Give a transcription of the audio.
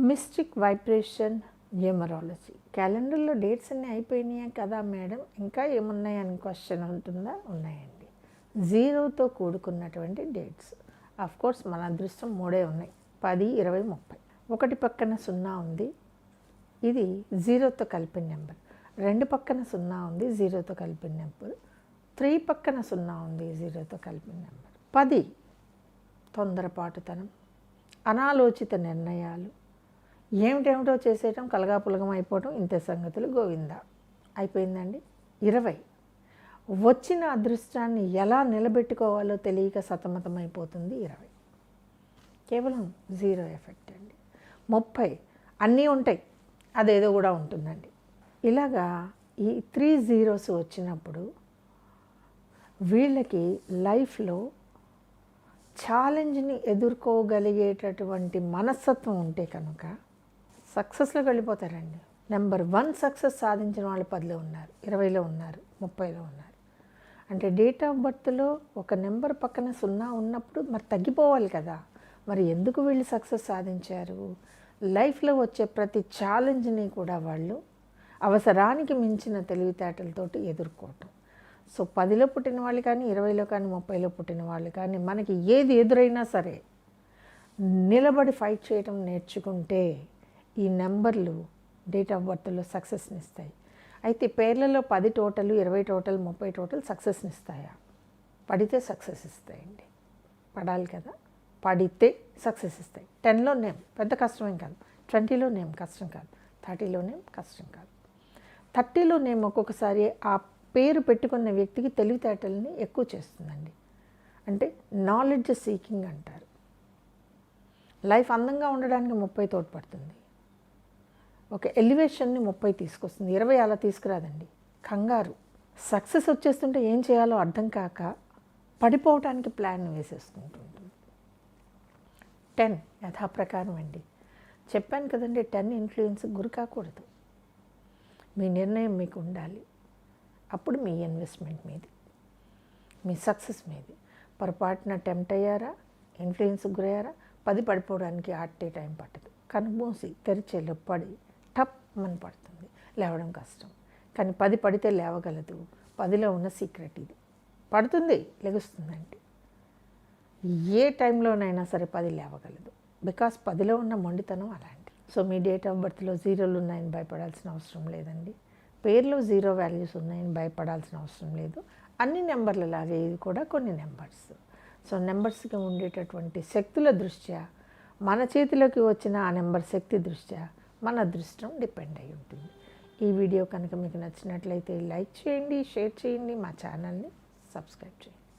Mystic vibration numerology. క్యాలెండర్లో dates అన్నీ అయిపోయినాయా కదా మేడం? ఇంకా ఏమున్నాయి అని క్వశ్చన్ ఉంటుందా? ఉన్నాయండి. జీరోతో కూడుకున్నటువంటి డేట్స్. ఆఫ్ కోర్స్ మన అదృష్టం మూడే ఉన్నాయి. పది ఇరవై ముప్పై. ఒకటి పక్కన సున్నా ఉంది. ఇది జీరోతో కలిపిన నెంబర్. రెండు పక్కన సున్నా ఉంది జీరోతో కలిపిన నెంబర్. త్రీ పక్కన సున్నా ఉంది జీరోతో కలిపిన నెంబర్. పది తొందరపాటుతనం. అనాలోచిత నిర్ణయాలు. ఏమిటేమిటో చేసేయటం కలగాపులగం అయిపోవటం ఇంతే సంగతులు గోవింద. అయిపోయిందండి. ఇరవై. వచ్చిన అదృష్టాన్ని ఎలా నిలబెట్టుకోవాలో తెలియక సతమతమైపోతుంది ఇరవై. కేవలం జీరో ఎఫెక్ట్ అండి. ముప్పై. అన్నీ ఉంటాయి. అదేదో కూడా ఉంటుందండి. ఇలాగా ఈ త్రీ జీరోస్ వచ్చినప్పుడు వీళ్ళకి లైఫ్లో ఛాలెంజ్ని ఎదుర్కోగలిగేటటువంటి మనస్తత్వం ఉంటే కనుక సక్సెస్లోకి వెళ్ళిపోతారండి. నెంబర్ వన్ సక్సెస్ సాధించిన వాళ్ళు పదిలో ఉన్నారు ఇరవైలో ఉన్నారు ముప్పైలో ఉన్నారు. అంటే డేట్ ఆఫ్ బర్త్లో ఒక నెంబర్ పక్కన సున్నా ఉన్నప్పుడు మరి తగ్గిపోవాలి కదా. మరి ఎందుకు వీళ్ళు సక్సెస్ సాధించారు? లైఫ్లో వచ్చే ప్రతి ఛాలెంజ్ని కూడా వాళ్ళు అవసరానికి మించిన తెలివితేటలతోటి ఎదుర్కోవటం. సో పదిలో పుట్టిన వాళ్ళు కానీ ఇరవైలో కానీ ముప్పైలో పుట్టిన వాళ్ళు కానీ మనకి ఏది ఎదురైనా సరే నిలబడి ఫైట్ చేయడం నేర్చుకుంటే ఈ నెంబర్లు డేట్ ఆఫ్ బర్త్లో సక్సెస్ని ఇస్తాయి అయితే పేర్లలో పది టోటల్ ఇరవై టోటల్ ముప్పై టోటల్ సక్సెస్ని ఇస్తాయా పడితే సక్సెస్ ఇస్తాయండి పడాలి కదా. పడితే సక్సెస్ ఇస్తాయి టెన్లో నేమ్ పెద్ద కష్టమేం కాదు. ట్వంటీలో నేమ్ కష్టం కాదు. థర్టీలో నేమ్ కష్టం కాదు. థర్టీలో నేమ్ ఒక్కొక్కసారి ఆ పేరు పెట్టుకున్న వ్యక్తికి తెలివితేటలని ఎక్కువ చేస్తుందండి. అంటే నాలెడ్జ్ సీకింగ్ అంటారు. లైఫ్ అందంగా ఉండడానికి ముప్పై తోడ్పడుతుంది. ఒక ఎలివేషన్ని ముప్పై తీసుకొస్తుంది. ఇరవై అలా తీసుకురాదండి. కంగారు. సక్సెస్ వచ్చేస్తుంటే ఏం చేయాలో అర్థం కాక పడిపోవటానికి ప్లాన్ వేసేసుకుంటుంటుంది టెన్ యథాప్రకారం అండి. చెప్పాను కదండి టెన్ ఇన్ఫ్లుయెన్స్ గురి కాకూడదు. మీ నిర్ణయం మీకు ఉండాలి. అప్పుడు మీ ఇన్వెస్ట్మెంట్ మీది. మీ సక్సెస్ మీది. పొరపాటున టెంప్ట్ అయ్యారా? ఇన్ఫ్లుయెన్స్కి గురయ్యారా? పది పడిపోవడానికి ఆటే టైం పట్టదు. కనుమూసి తెరిచేలో పడి టప్ పడుతుంది. లేవడం కష్టం. కానీ పది పడితే లేవగలదు. పదిలో ఉన్న సీక్రెట్ ఇది. పడుతుంది లెగుస్తుందండి ఏ టైంలోనైనా సరే పది లేవగలదు. బికాస్ పదిలో ఉన్న మొండితనం అలాంటి సో మీ డేట్ ఆఫ్ బర్త్లో జీరోలు ఉన్నాయని భయపడాల్సిన అవసరం లేదండి. పేర్లో జీరో వాల్యూస్ ఉన్నాయని భయపడాల్సిన అవసరం లేదు. అన్ని నెంబర్లు లాగే ఇది కూడా కొన్ని నెంబర్స్. సో నెంబర్స్కి ఉండేటటువంటి శక్తుల దృష్ట్యా మన చేతిలోకి వచ్చిన ఆ నెంబర్ శక్తి దృష్ట్యా మన అదృష్టం డిపెండ్ అయి ఉంటుంది. ఈ వీడియో కనుక మీకు నచ్చినట్లయితే లైక్ చేయండి షేర్ చేయండి మా ఛానల్ని సబ్స్క్రైబ్ చేయండి.